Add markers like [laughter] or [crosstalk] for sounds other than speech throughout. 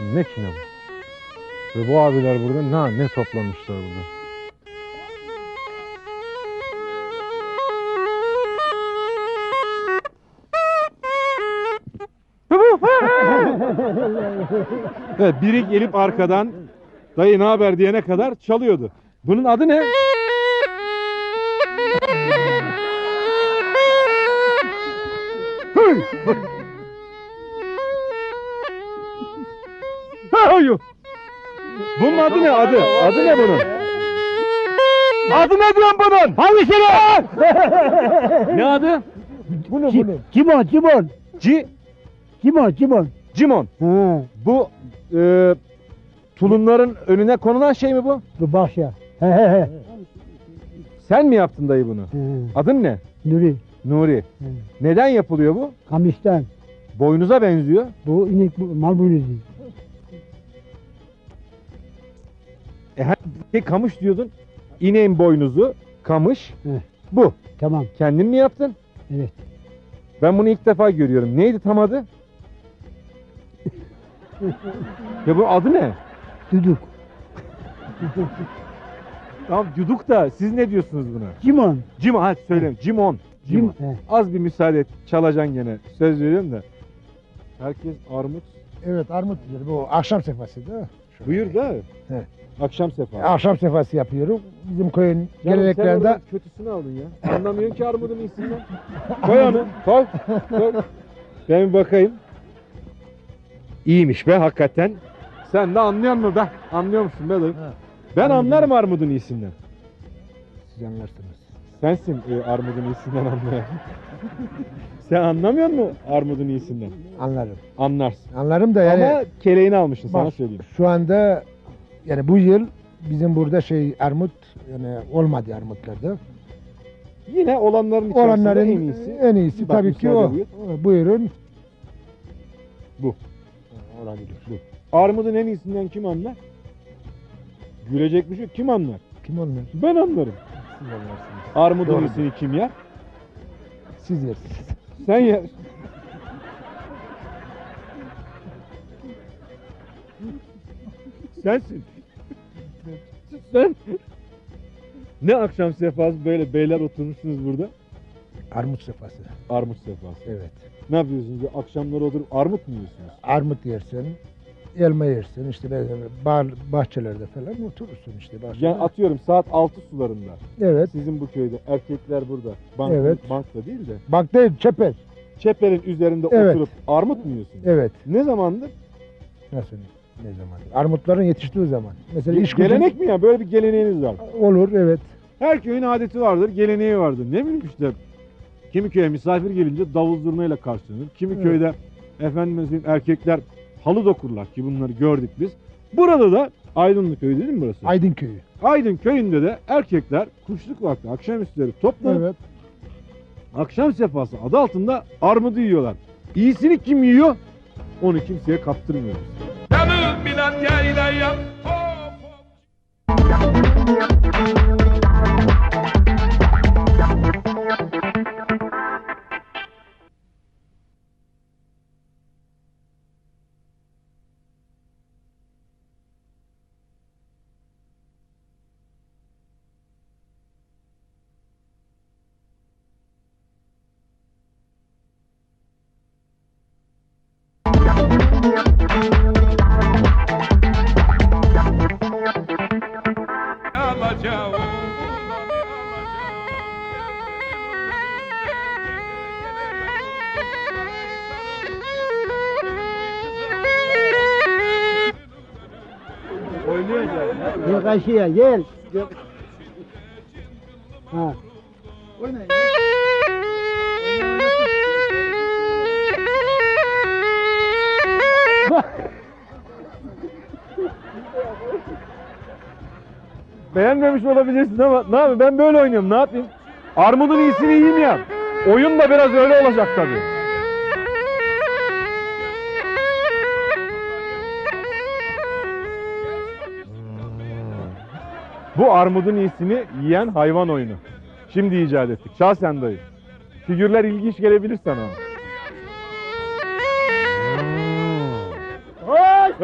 Ne kine bu? Ve bu abiler burada ne, ne toplamışlar burada? [laughs] evet, biri gelip arkadan dayı ne haber diyene kadar çalıyordu. Bunun adı ne? [laughs] Hayır. Bunun adı ne adı? Adı ne bunun? Adı ne diyorsun bunun? Hangisi ne? [laughs] ne adı? Bunu bunu. Cimon, Cimon. Ci, Cimon, Cimon. Cimon. Ha, Bu e, tulumların önüne konulan şey mi bu? bu bahşa. He he he. Sen mi yaptın dayı bunu? He. Adın ne? Nuri. Nuri. He. Neden yapılıyor bu? Kamıştan. Boynuza benziyor. Bu inek mal boynuzu. E, hani şey, kamış diyordun. İneğin boynuzu, kamış. He. Bu. Tamam. Kendin mi yaptın? Evet. Ben bunu ilk defa görüyorum. Neydi tam adı? [laughs] ya bu adı ne? Duduk. Tamam yuduk da siz ne diyorsunuz buna? Cimon. Cimon hadi söyle. Cimon. Cimon. Cim. He. Az bir müsaade et. Çalacaksın gene. Söz veriyorum da. Herkes armut. Evet armut diyor. Bu akşam sefası da. Buyur da. He. Akşam sefa. Akşam sefası yapıyorum. Bizim köyün Canım sen oradan kötüsünü aldın ya. Anlamıyorsun ki armudun iyisinden. Koy onu. Koy. Koy. Ben bir bakayım. İyiymiş be hakikaten. Sen de anlıyor musun be? Anlıyor musun be dayı? Ha. Ben anlarım armudun iyisinden. siz anlarsınız. Sensin e, armudun iyisinden anlayan. [laughs] Sen anlamıyor musun armudun iyisinden? Anlarım. Anlarsın. Anlarım da yani Ama keleğini almışsın sana Bak, söyleyeyim. şu anda yani bu yıl bizim burada şey armut yani olmadı armutlarda. Yine olanların içerisinde Olanların en iyisi. en iyisi Bak, tabii ki o. buyur. Buyurun. Bu. Olabilir. Armudun en iyisinden kim anlar? Gülecek bir şey yok. Kim anlar? Kim olmuyor? Ben anlarım. Siz anlarsınız. Armudun Doğru. iyisini kim yer? Siz yersiniz. Sen yer. [laughs] Sensin. Sen. Ne akşam sefası böyle beyler oturmuşsunuz burada. Armut sefası. Armut sefası. Evet. Ne yapıyorsunuz? Akşamları oturup armut mu yiyorsunuz? Armut yersin. Elma yersin işte bah- bahçelerde falan oturursun işte bahçede. Yani atıyorum saat 6 sularında. evet. Sizin bu köyde erkekler burada. Bank, Evet. Bankta değil de. Bak değil çeper. Çeperin üzerinde Evet. oturup armut mu yiyorsunuz? Evet. Ne zamandır? Nasıl? Ne zaman? Armutların yetiştiği zaman. Mesela iş Gelenek mi ya? Böyle bir geleneğiniz var. Olur evet. Her köyün adeti vardır, geleneği vardır. Ne bileyim işte. Kimi köye misafir gelince davul zurnayla karşılanır. Kimi Evet. köyde efendim söyleyeyim, erkekler halı dokurlar ki bunları gördük biz. Burada da Aydınlı köyü değil mi burası? Aydın köyü. Aydın köyünde de erkekler kuşluk vakti akşamüstleri toplanıp Evet. akşam sefası adı altında armudu yiyorlar. İyisini kim yiyor? Onu kimseye kaptırmıyoruz. Yeah, yeah, yeah. Gel karşıya gel. Ha. [laughs] Beğenmemiş olabilirsin ama ne yapayım ben böyle oynuyorum ne yapayım? Armudun iyisini yiyeyim ya. Oyun da biraz öyle olacak tabii. Bu armudun iyisini yiyen hayvan oyunu. Şimdi icat ettik. Şahsen dayı. Figürler ilginç gelebilir sana. Hoş.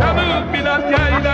Canı bilen yaylaya